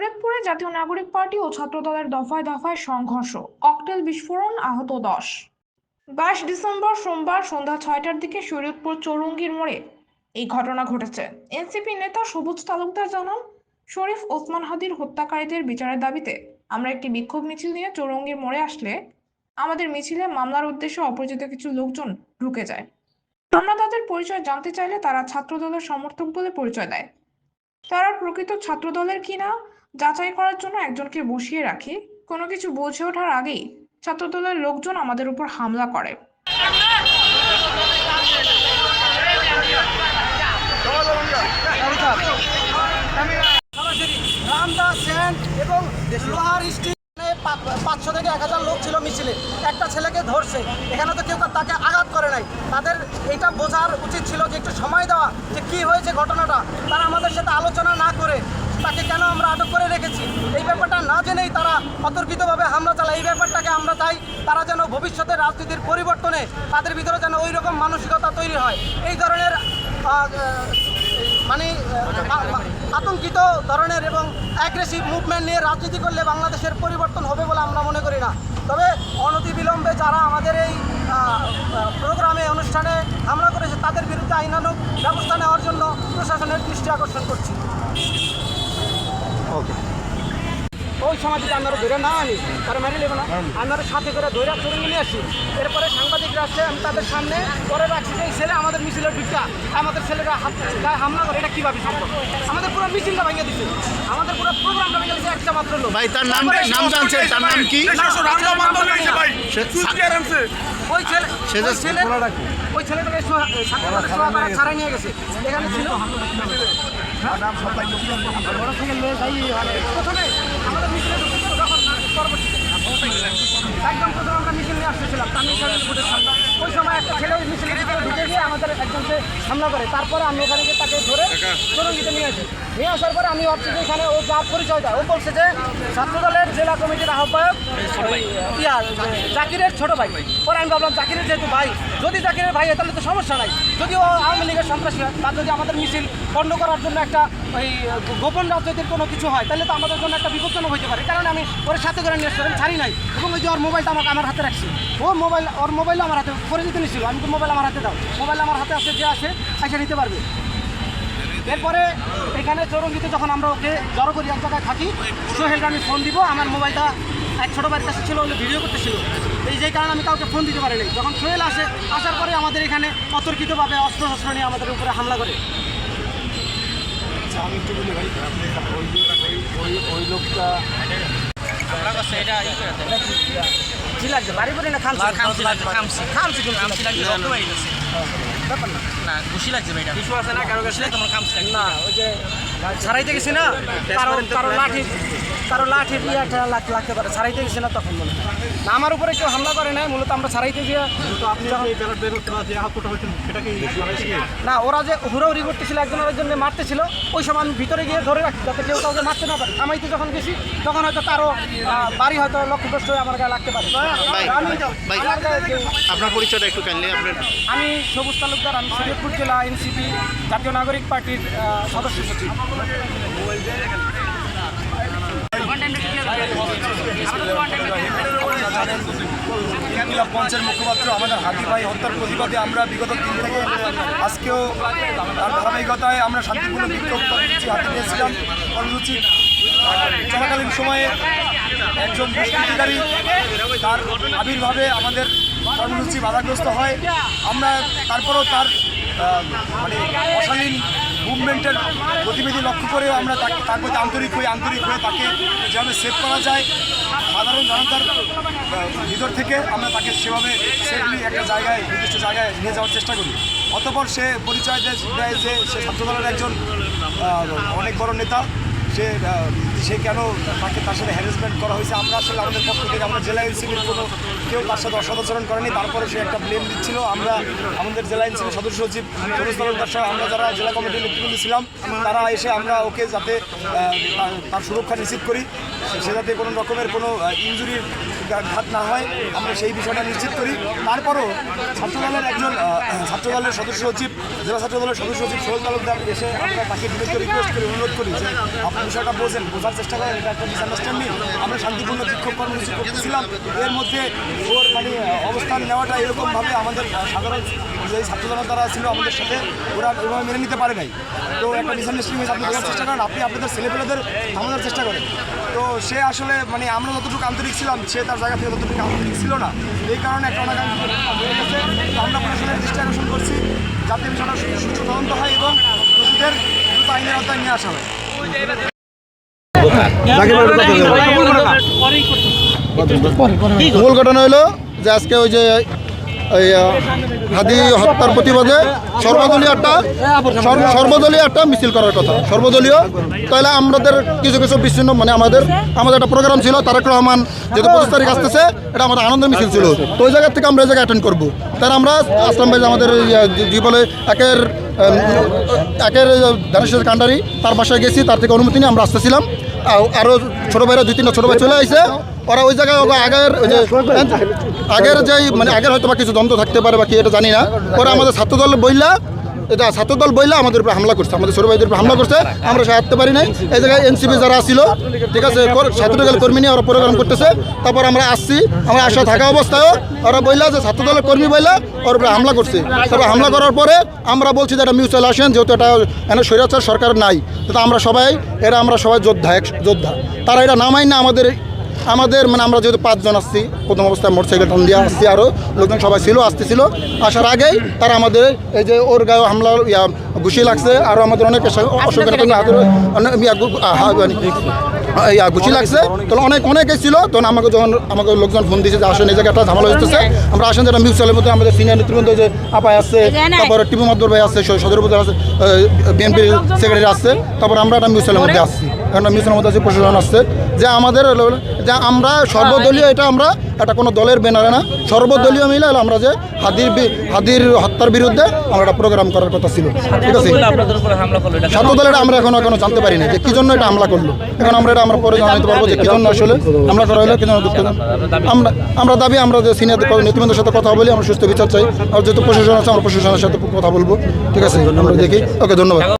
শরীয়তপুরে জাতীয় নাগরিক পার্টি ও ছাত্রদলের দফায় দফায় সংঘর্ষ। ককটেল বিস্ফোরণ আহত দশ। বাইশ ডিসেম্বর সোমবার সন্ধ্যা ছয়টার দিকে শরীয়তপুর চৌরঙ্গির মোড়ে এই ঘটনা ঘটেছে। এনসিপি নেতা সবুজ তালুকদার জানান, শরীফ ওসমান হাদির হত্যাকারীদের বিচারের দাবিতে আমরা একটি বিক্ষোভ মিছিল নিয়ে চৌরঙ্গির মোড়ে আসলে আমাদের মিছিলে মামলার উদ্দেশ্যে অপরিচিত কিছু লোকজন ঢুকে যায়। আমরা তাদের পরিচয় জানতে চাইলে তারা ছাত্রদলের সমর্থক বলে পরিচয় দেয়। তারা প্রকৃত ছাত্রদলের কিনা যাচাই করার জন্য একজনকে বসিয়ে রাখি। কোনো কিছু বুঝে ওঠার আগেই ছাত্রদলের লোকজন আমাদের উপর হামলা করে। এবং পাঁচশো থেকে এক হাজার লোক ছিল মিছিলে একটা ছেলেকে ধরছে এখানে তো কেউ তাকে আঘাত করে নাই তাদের এটা বোঝার উচিত ছিল যে একটু সময় দেওয়া যে কি হয়েছে ঘটনাটা তারা আমাদের সাথে আলোচনা না করে অতর্কিতভাবে হামলা চালায়। এই ব্যাপারটাকে আমরা চাই তারা যেন ভবিষ্যতে রাজনীতির পরিবর্তনে তাদের ভিতরে যেন ওই রকম মানসিকতা তৈরি হয়। এই ধরনের মানে আতঙ্কিত ধরনের এবং অ্যাগ্রেসিভ মুভমেন্ট নিয়ে রাজনীতি করলে বাংলাদেশের পরিবর্তন হবে বলে আমরা মনে করি না। তবে অনতিবিলম্বে যারা আমাদের এই প্রোগ্রামে, অনুষ্ঠানে হামলা করেছে, তাদের বিরুদ্ধে আইনানুগ ব্যবস্থা নেওয়ার জন্য প্রশাসনের দৃষ্টি আকর্ষণ করছি। ওই সময় যদি আমরা ধরে না আনি তারা মেনে নেবে না। আমরা সাথে করে ধরে চলে নিয়ে আসি। এরপরে সাংবাদিকরা আসছে আমি তাদের সামনে পরে রাখছি যে এই ছেলে আমাদের মিছিলের ঢুকা আমাদের ছেলেরা হাত গায়ে হামলা করে এটা কীভাবে সম্ভব? আমাদের পুরো মিছিলটা ভেঙে দিচ্ছে আমাদের পুরো প্রোগ্রামটা ভেঙে দিচ্ছে একটা মাত্র লোক। ভাই তার নাম নাম জানছেন তার নাম কি? ওই ছেলে ছেলে ওই ছেলেটাকে ছাড়াই নিয়ে গেছে। এখানে ছিল প্রথমে আমাদের মিছিলে ঢুকছিল যখন পরবর্তীতে একদম প্রথমে আমরা মিছিল নিয়ে আসতেছিলাম তামিল সাহেবের ভোটের সামনে। ওই সময় একটা ছেলে ওই মিছিলের ভিতরে ঢুকে গিয়ে আমাদের একজনকে হামলা করে। তারপরে আমি ওখানে গিয়ে তাকে ধরে চরঙ্গিতে নিয়ে আসি। নিয়ে আসার পরে আমি ভাবছি যে এখানে ও যা পরিচয় দেয় ও বলছে যে ছাত্রদলের জেলা কমিটির আহ্বায়ক ইয়া জাকিরের ছোট ভাই। পরে আমি ভাবলাম জাকিরের যেহেতু ভাই যদি জাকিরের ভাই তাহলে তো সমস্যা নাই। যদি ও আওয়ামী লীগের সন্ত্রাসী হয় তার যদি আমাদের মিছিল পণ্ড করার জন্য একটা ওই গোপন রাজনীতির কোনো কিছু হয়, তাহলে তো আমাদের জন্য একটা বিপজ্জনক হইতে পারে। কারণ আমি ওর সাথে করে নিয়ে আসছি আমি ছাড়ি নাই। এবং ওই যে ওর মোবাইলটা আমাকে আমার হাতে রাখছি ও মোবাইল ওর মোবাইল আমার হাতে করে দিতে নিছিল। আমি তো মোবাইল আমার হাতে দাও। মোবাইল আমার হাতে আছে, যে আছে এসে নিতে পারবে। এরপরে এখানে চৌরঙ্গিতে যখন আমরা ওকে জড়ো করি, এক জায়গায় থাকি সোহেলকে আমি ফোন দিব। আমার মোবাইলটা এক ছোটো বাড়ির কাছে ছিল ওগুলো ভিডিও করতেছিল। এই যে কারণে আমি কাউকে ফোন দিতে পারিনি। যখন সোহেল আসে, আসার পরে আমাদের এখানে অতর্কিতভাবে অস্ত্র শস্ত্র নিয়ে আমাদের উপরে হামলা করে। আমি একটু বলি ভাই ওই যে ওই লোকটা বাড়ি না খামছি। খামসি লাগছে, খামসি। খামছি কিন্তু খামসি লাগছে, রক্ত বাইরে গেছে। ব্যাপার না না, ঘুষি লাগছে ভাই এটা। ঘুষি লাগছে, তোমার খামসি না ওই যে ছাড়াইতে গেছি না কারও কারও লাঠি কারও লাঠি দিয়ে একটা লাখ লাগতে পারে ছাড়াইতে গেছি না তখন মনে না আমার উপরে কেউ হামলা করে নাই মূলত আমরা ছাড়াইতে গিয়ে না ওরা যে হুড়োহুড়ি করতেছিল একজন আরেকজনকে মারতেছিল ওই সময় আমি ভিতরে গিয়ে ধরে রাখছি যাতে কেউ কাউকে মারতে না পারে আমাইতে যখন গেছি তখন হয়তো কারও আহ, বাড়ি হয়তো লক্ষ্যগ্রস্ত হয়ে আমার গায়ে লাগতে পারে আমি ভাই। আমার গায়ে কেউ- আপনার পরিচয়টা একটু কাইন্ডলি আপনার আমি সবুজ তালুকদার আমি শরীয়তপুর জেলা এনসিপি জাতীয় নাগরিক পার্টির সদস্য সচিব। মঞ্চের মুখপাত্র আমাদের হাতি ভাই হত্যার প্রতিবাদে আমরা বিগত দিন থেকে আজকেও তার ধারাবাহিকতায় আমরা শান্তিপূর্ণ বিক্ষোভ কর্মসূচি হাতে নিয়েছিলাম। কর্মসূচি চলাকালীন সময়ে একজন দুষ্কৃতিকারী, তার আবির্ভাবে আমাদের কর্মসূচি বাধাগ্রস্ত হয়। আমরা তারপরেও তার মানে অশালীন মুভমেন্টের গতিবিধি লক্ষ্য করেও আমরা তাকে, তার প্রতি আন্তরিক হয়ে আন্তরিক হয়ে তাকে যেভাবে সেভ করা যায়, সাধারণ জনতার ভিতর থেকে আমরা তাকে সেভাবে সেফলি একটা জায়গায়, নির্দিষ্ট জায়গায় নিয়ে যাওয়ার চেষ্টা করি। অতপর সে পরিচয় দেয় যে সে ছাত্রদলের একজন অনেক বড় নেতা। সে সে কেন তাকে তার সাথে হ্যারাসমেন্ট করা হয়েছে? আমরা আসলে আমাদের পক্ষ থেকে, আমরা জেলা এনসিপির কোনো কেউ তার সাথে অসদাচরণ করেনি। তারপরে সে একটা ব্লেম দিচ্ছিল। আমরা আমাদের জেলা এনসিপির সদস্য সচিব সরোজ তালুকদার আমরা যারা জেলা কমিটির নেতৃবৃন্দ ছিলাম, তারা এসে আমরা ওকে যাতে তার সুরক্ষা নিশ্চিত করি। সে যাতে কোনো রকমের কোনো ইঞ্জুরির ঘাত না হয়, আমরা সেই বিষয়টা নিশ্চিত করি। তারপরও ছাত্রদলের একজন ছাত্রদলের সদস্য সচিব, জেলা ছাত্রদলের সদস্য সচিব সোহেল তালুকদার এসে আমরা তাকে বিরুদ্ধে রিকোয়েস্ট করি অনুরোধ করি যে আপনি বিষয়টা বোঝেন, বোঝার চেষ্টা করেন, এটা একটা মিসআন্ডারস্ট্যান্ডিং আমরা শান্তিপূর্ণ বিক্ষোভ কর্মসূচি করতেছিলাম। এর মধ্যে ওর মানে অবস্থান নেওয়াটা এরকমভাবে আমাদের সাধারণ যে ছাত্রদল তারা ছিল আমাদের সাথে, ওরা ওইভাবে মেনে নিতে পারে নাই। তো একটা মিসআন্ডারস্ট্যান্ডিং আপনি বোঝার চেষ্টা করেন, আপনি আপনাদের ছেলেপেলেদের থামানোর চেষ্টা করেন। তো সে আসলে মানে আমরা যতটুকু আন্তরিক ছিলাম, সে তার জায়গা থেকে ততটুকু আন্তরিক ছিল না। এই কারণে একটা অনাকাঙ্ক্ষিত হয়ে গেছে। আমরা প্রশাসনের দৃষ্টি আকর্ষণ করছি। যাতে বিষয়টা সুষ্ঠু তদন্ত হয় এবং দোষীদের দ্রুত আইনের আওতায় নিয়ে আসা হয়। মূল ঘটনা হলো যে আজকে ওই যে হাদি হত্যার প্রতিবাদে সর্বদলীয় একটা সর্বদলীয় একটা মিছিল করার কথা। সর্বদলীয়। তাহলে আমাদের কিছু কিছু বিচ্ছিন্ন মানে আমাদের আমাদের একটা প্রোগ্রাম ছিল, তারেক রহমান যেহেতু পঁচিশ তারিখ আসতেছে, এটা আমাদের আনন্দ মিছিল ছিল। তো ওই জায়গা থেকে আমরা এই জায়গায় অ্যাটেন্ড করব। তাহলে আমরা আসলাম ভাই আমাদের যে- বলে একের একের ধানেশ্বর কান্ডারি, তার বাসায় গেছি, তার থেকে অনুমতি নিয়ে আমরা আসতেছিলাম। আ- আরও ছোট ভাইরা, দুই তিনটা ছোট ভাই চলে আসছে ওরা ওই জায়গায় আগের ওই যে আগের যেই মানে আগের হয়তো বা কিছু দ্বন্দ্ব থাকতে পারে বা কি, এটা জানি না। ওরা আমাদের ছাত্রদল বইলা, এটা ছাত্রদল বইলা আমাদের উপরে হামলা করছে, আমাদের ছোট ভাইদের উপরে হামলা করছে, আমরা সাহায্য পারি নাই। এই জায়গায় এনসিপি যারা ছিল, ঠিক আছে ছাত্রদল কর্মী নিয়ে ওরা প্রোগ্রাম করতেছে। তারপর আমরা আসছি, আমরা আসা থাকা অবস্থায়ও ওরা বইলা যে ছাত্রদলের কর্মী বইলা ওর উপরে হামলা করছে। তারপর হামলা করার পরে আমরা বলছি যে এটা মিউচুয়াল আসেন, যেহেতু এটা এখানে স্বৈরাচার সরকার নাই। তো আমরা সবাই, এরা আমরা সবাই যোদ্ধা যোদ্ধা। তারা এটা নামাই না আমাদের আমাদের মানে আমরা যেহেতু পাঁচজন আসছি প্রথম অবস্থায় মোটরসাইকেল টান দিয়ে আসছি আরও লোকজন সবাই ছিল আসতেছিল। আসার আগেই তারা আমাদের এই যে ওর গায়ে হামলা ইয়া ঘুষি লাগছে আরও আমাদের অনেক অসুখের ইয়া ঘুষি লাগছে। তো অনেক অনেকে ছিল তখন আমাকে যখন আমাকে লোকজন ফোন দিয়েছে যে আসেন এই জায়গাটা ঝামেলা হচ্ছে আমরা আসেন যেটা মিউচুয়ালের মধ্যে আমাদের সিনিয়র নেতৃবৃন্দ যে আপায় আসছে তারপরে টিপু মাদুর ভাই আসছে সদর উপজেলা আছে বিএনপির সেক্রেটারি আসছে তারপর আমরা একটা মিউচুয়ালের মধ্যে আসছি এখন মিউচুয়ালের মধ্যে আছে প্রশাসন আসছে যে আমাদের যে আমরা সর্বদলীয় এটা আমরা এটা কোনো দলের ব্যানারে না সর্বদলীয় মিলে আমরা যে হাদির হাদির হত্যার বিরুদ্ধে আমরা একটা প্রোগ্রাম করার কথা ছিল। ঠিক আছে? করল এটা ছাত্র দলের আমরা এখনও এখনও জানতে পারি না যে কি জন্য এটা হামলা করল। এখন আমরা এটা আমরা পরে জানাতে পারব যে কি জন্য আসলে হামলা করা হলো কি জন্য আমরা আমরা দাবি আমরা যে সিনিয়র নেতৃবৃন্দের সাথে কথা বলি আমরা সুস্থ বিচার চাই। আর যেহেতু প্রশাসন আছে আমরা প্রশাসনের সাথে কথা বলব। ঠিক আছে? আমরা দেখি। ওকে ধন্যবাদ।